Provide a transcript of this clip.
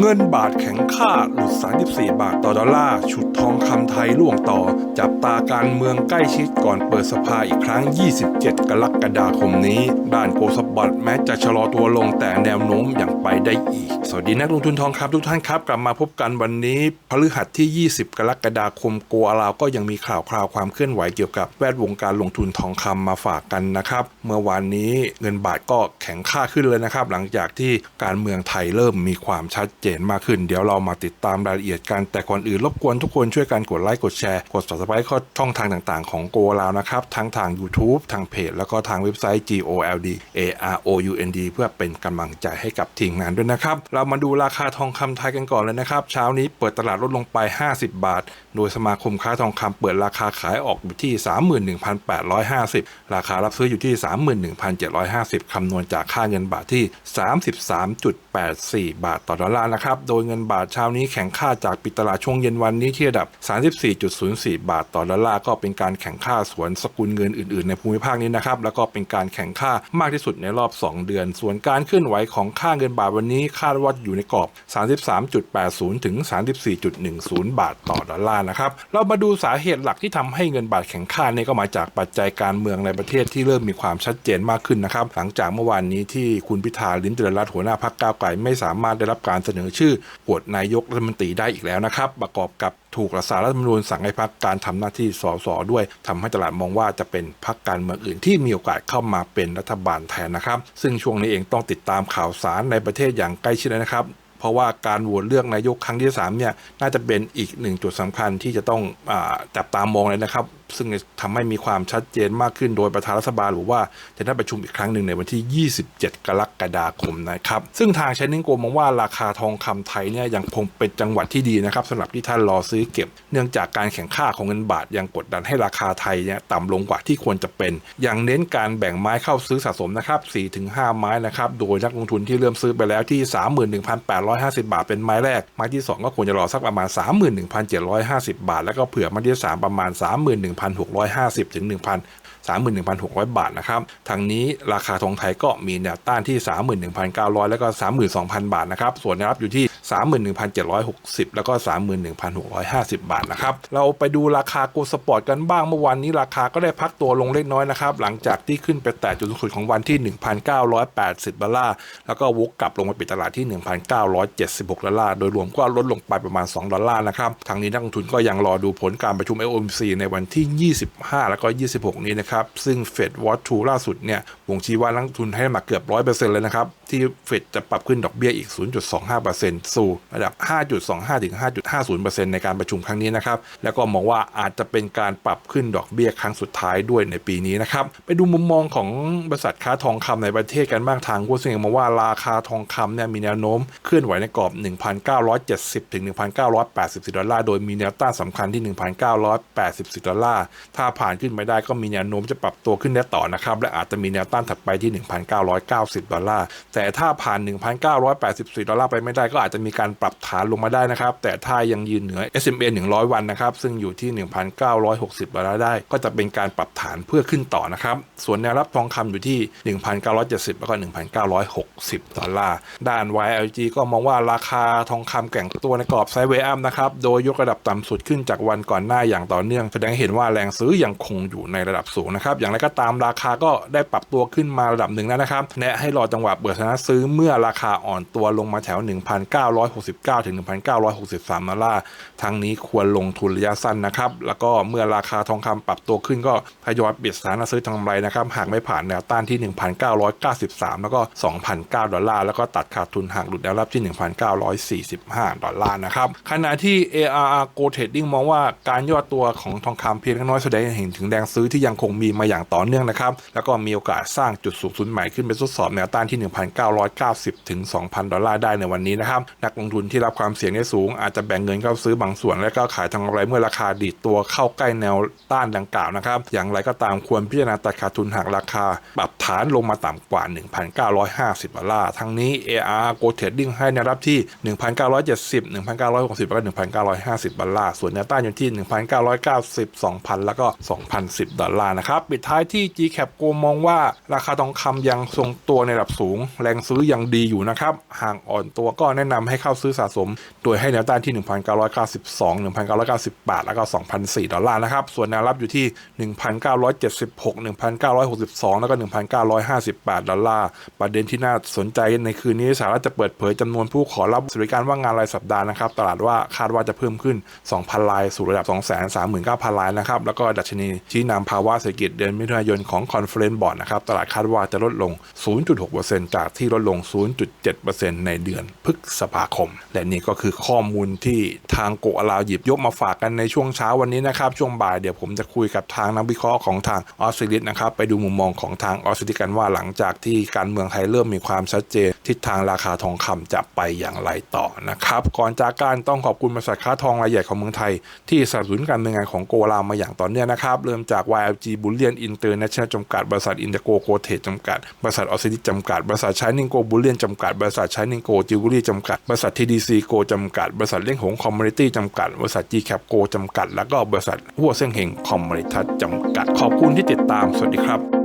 เงินบาทแข็งค่าหลุด 34 บาทต่อดอลลาร์ ฉุดทองคำไทยล่วงต่อ จับตาการเมืองใกล้ชิดก่อนเปิดสภาอีกครั้ง 27 กรกฎาคมนี้ ด้านโกลสปอตแม้จะชะลอตัวลงแต่แนวโน้มอย่างไปได้อีก สวัสดีนักลงทุนทองคำทุกท่านครับ กลับมาพบกันวันนี้พฤหัสที่ 20 กรกฎาคมโกอาลาวก็ยังมีข่าวคราวความเคลื่อนไหวเกี่ยวกับแวดวงการลงทุนทองคำมาฝากกันนะครับเมื่อวานนี้เงินบาทก็แข็งค่าขึ้นเลยนะครับหลังจากที่การเมืองไทยเริ่มมีความชัดเจนมากขึ้น เดี๋ยวเรามาติดตามรายละเอียดกัน แต่ก่อนอื่นรบกวนทุกคนช่วยกันกดไลค์กดแชร์ กด subscribe ข้าช่องทางต่างๆ ของโกลาวนะครับ ทั้งทาง YouTube ทางเพจ แล้วก็ทางเว็บไซต์ GOLD AROUND เพื่อเป็นกำลังใจให้กับทีมงานด้วยนะครับ เรามาดูราคาทองคำไทยกันก่อนเลยนะครับ เช้านี้เปิดตลาดลดลงไป 50 บาท โดยสมาคมค้าทองคำเปิดราคาขายออกอยู่ที่ 31,850 ราคารับซื้ออยู่ที่ 31,750คำนวณจากค่าเงินบาทที่ 33.84 บาทต่อดอลลาร์นะครับ โดยเงินบาทเช้านี้แข็งค่าจากปิดตลาดช่วงเย็นวันนี้ที่ระดับ 34.04 บาทต่อดอลลาร์ก็เป็นการแข่งค่าสวนสกุลเงินอื่นๆ ในภูมิภาคนี้นะครับ แล้วก็เป็นการแข่งค่ามากที่สุดในรอบ 2 เดือน ส่วนการเคลื่อนไหวของค่าเงินบาทวันนี้คาดว่าอยู่ในกรอบ 33.80 ถึง 34.10 บาทต่อดอลลาร์นะครับ เรามาดูสาเหตุหลักที่ทำให้เงินบาทแข็งค่าเนี่ยก็มาจากปัจจัยการเมืองในประเทศที่เริ่มมีความชัดเจนมากขึ้นนะครับ หลังจากเมื่อวานนี้ที่คุณพิธาลิ้มเจริญรัตน์หัวหน้าพรรคก้าวไกลไม่สามารถได้รับการเสนอชื่อโหวตนายกรัฐมนตรีได้อีกแล้วนะครับ ประกอบกับถูกรัฐสารรัฐธรรมนูญสั่งให้พักการทำหน้าที่สสด้วยทำให้ตลาดมองว่าจะเป็นพักการเมืองอื่นที่มีโอกาสเข้ามาเป็นรัฐบาลแทนนะครับ ซึ่งช่วงนี้เองต้องติดตามข่าวสารในประเทศอย่างใกล้ชิดนะครับเพราะว่าการโหวตเลือกนายกครั้งที่3เนี่ยน่าจะเป็นอีกหนึ่งจุดสำคัญที่จะต้องอจับตามองเลยนะครับ ซึ่งทำให้มีความชัดเจนมากขึ้นโดยประธานรัฐบาลหรือว่าจะได้ประชุมอีกครั้งหนึ่งในวันที่ 27 กรกฎาคมนะครับ ซึ่งทางเชนนิงโกมองว่าราคาทองคำไทยเนี่ยยังคงเป็นจังหวัดที่ดีนะครับสำหรับที่ท่านรอซื้อเก็บ เนื่องจากการแข่งข้าของเงินบาทยังกดดันให้ราคาไทยเนี่ยต่ำลงกว่าที่ควรจะเป็น ยังเน้นการแบ่งไม้เข้าซื้อสะสมนะครับ 4-5 ไม้นะครับ โดยนักลงทุนที่เริ่มซื้อไปแล้วที่ 31,850 บาทเป็นไม้แรก ไม้ที่ 2 ก็ควรจะรอสักประมาณ 31,750 บาท แล้วก็เผื่อไม้ที่ 3 ประมาณ 31, 1,650 ถึง1 0 0 31,600 บาทนะครับ ทางนี้ราคาทองไทยก็มีแนวต้านที่ 31,900 แล้วก็ 32,000 บาทนะครับ ส่วนแนวรับอยู่ที่ 31,760 แล้วก็ 31,650 บาทนะครับ เราไปดูราคาโกลสปอร์ตกันบ้างเมื่อวานนี้ราคาก็ได้พักตัวลงเล็กน้อยนะครับหลังจากที่ขึ้นไปแตะจุดสูงสุดของวันที่ 1,980ดอลลาร์แล้วก็วกกลับลงมาปิดตลาดที่ 1,976ดอลลาร์โดยรวมก็ลดลงไปประมาณ 2 ดอลลาร์นะครับทางนี้นักลงทุนก็ยังรอดูผลการประชุม FOMC ในวันที่ 25 แล้วก็ 26 นี้นะครับ ซึ่ง Fed Watch ล่าสุดเนี่ยบ่งชี้ว่านักลงทุนให้มาเกือบ 100%เลยนะครับ ที่เฟดจะปรับขึ้นดอกเบี้ยอีก 0.25%สู่ระดับ 5.25ถึง5.50%ในการประชุมครั้งนี้นะครับ แล้วก็มองว่าอาจจะเป็นการปรับขึ้นดอกเบี้ยครั้งสุดท้ายด้วยในปีนี้นะครับ ไปดูมุมมองของบริษัทค้าทองคำในประเทศกันบ้างทางกู้ซึ่งมองว่าราคาทองคำเนี่ยมีแนวโน้มเคลื่อนไหวในกรอบ 1,970ถึง1,984ดอลลาร์โดยมีแนวต้านสำคัญที่ 1,984ดอลลาร์ถ้าผ่านขึ้นไปได้ก็มีแนวโน้มจะปรับตัวขึ้นได้ต่อนะครับและอาจจะมีแนวต้านถัดไปที่ 1,990ดอลลาร์แต่ถ้าผ่าน 1,984ดอลลาร์ไปไม่ได้ก็อาจจะมีการปรับฐานลงมาได้นะครับ แต่ถ้ายังยืนเหนือ SMA 100 วันนะครับ ซึ่งอยู่ที่ 1,960ดอลลาร์ได้ ก็จะเป็นการปรับฐานเพื่อขึ้นต่อนะครับ ส่วนแนวรับทองคำอยู่ที่ 1,970 แล้วก็ 1,960 ดอลลาร์ ด้าน YLG ก็มองว่าราคาทองคำแกว่งตัวในกรอบไซด์เวย์อัพนะครับ โดยยกระดับต่ำสุดขึ้นจากวันก่อนหน้าอย่างต่อเนื่อง แสดงเห็นว่าแรงซื้อยังคงอยู่ในระดับสูงนะครับ อย่างไรก็ตามราคาก็ได้ปรับตัวขึ้นมาระดับหนึ่งแล้วนะครับ แนะให้รอจังหวะเปิดชนะซื้อเมื่อราคาอ่อนตัวลงมาแถว1,969 ถึง 1,963ดอลลาร์ทางนี้ควรลงทุนระยะสั้นนะครับ แล้วก็เมื่อราคาทองคำปรับตัวขึ้นก็ทยอยปิดสถานะซื้อทางกำไรนะครับ หากไม่ผ่านแนวต้านที่ 1,993 แล้วก็ 2,009 ดอลลาร์ แล้วก็ตัดขาดทุนหากหลุดแนวรับที่ 1,945 ดอลลาร์นะครับ ขณะที่ ARR Go Trading มองว่าการย่อตัวของทองคำเพียงเล็กน้อยแสดงเห็นถึงแรงซื้อที่ยังคงมีมาอย่างต่อเนื่องนะครับ แล้วก็มีโอกาสสร้างจุดสูงสุดใหม่ขึ้นไปทดสอบแนวต้านที่ 1,990 ถึง 2,000 ดอลลาร์ได้ในวันนี้นะครับนักลงทุนที่รับความเสี่ยงได้สูง อาจจะแบ่งเงินเข้าซื้อบางส่วน และก็ขายทางกำไรเมื่อราคาดีดตัวเข้าใกล้แนวต้านดังกล่าวนะครับ อย่างไรก็ตามควรพิจารณาตัดขาดทุนหากราคา ปรับฐานลงมาต่ำกว่า 1,950ดอลลาร์ทั้งนี้ AR Go Trading ให้แนวรับที่ 1,970 1,960แล้วก็1,950ดอลลาร์ส่วนแนวต้านอยู่ที่ 1,990 2,000 แล้วก็ 2,010ดอลลาร์นะครับปิดท้ายที่ GCAP Go มองว่าราคาทองคำยังทรงตัวในระดับสูง แรงซื้อยังดีอยู่นะครับห่างอ่อนตัวก็แนะนำใหให้เข้าซื้อสะสม โดยให้แนวต้านที่ 1,992 1,990บาทแล้วก็ 2,004 ดอลลาร์นะครับ ส่วนแนวรับอยู่ที่ 1,976 1,962 แล้วก็ 1,950บาทดอลลาร์ ประเด็นที่น่าสนใจในคืนนี้สหรัฐจะเปิดเผยจำนวนผู้ขอรับบริการว่างงานรายสัปดาห์นะครับ ตลาดว่าคาดว่าจะเพิ่มขึ้น 2,000ลาย สู่ระดับ 239,000ลายนะครับ แล้วก็ดัชนีชี้นำภาวะเศรษฐกิจเดือนมิถุนายนของ Conference Board นะครับ ตลาดคาดว่าจะลดลง 0.6%จากที่ลดลง 0.7%ในเดือนพฤษภาคม และนี่ก็คือข้อมูลที่ทางโกอาลาวหยิบยกมาฝากกันในช่วงเช้าวันนี้นะครับ ช่วงบ่ายเดี๋ยวผมจะคุยกับทางนักวิเคราะห์ของทางออสเตรเลียนะครับไปดูมุมมองของทางออสเตรเลียกันว่าหลังจากที่การเมืองไทยเริ่มมีความชัดเจน ทิศทางราคาทองคำจะไปอย่างไรต่อนะครับก่อนจากการต้องขอบคุณบริษัทค้าทองรายใหญ่ของเมืองไทย ที่สนับสนุนการดำเนินงานของโกลามาอย่างต่อเนื่องนะครับเริ่มจาก YLG Bullion International จำกัดบริษัท Indigo g o t e จำกัดบริษัทออสเตรเลียจำกัดบริษัท Shining Go Bullion จำกัดบริษัท Shining Go Jewelry จำกัดบริษัท TDC Go จำกัด บริษัทเล่งหงคอมมูนิตี้จำกัด บริษัท GCap Go จำกัด แล้วก็บริษัทหัวเส้งเฮงคอมมูนิทัศจำกัด ขอบคุณที่ติดตาม สวัสดีครับ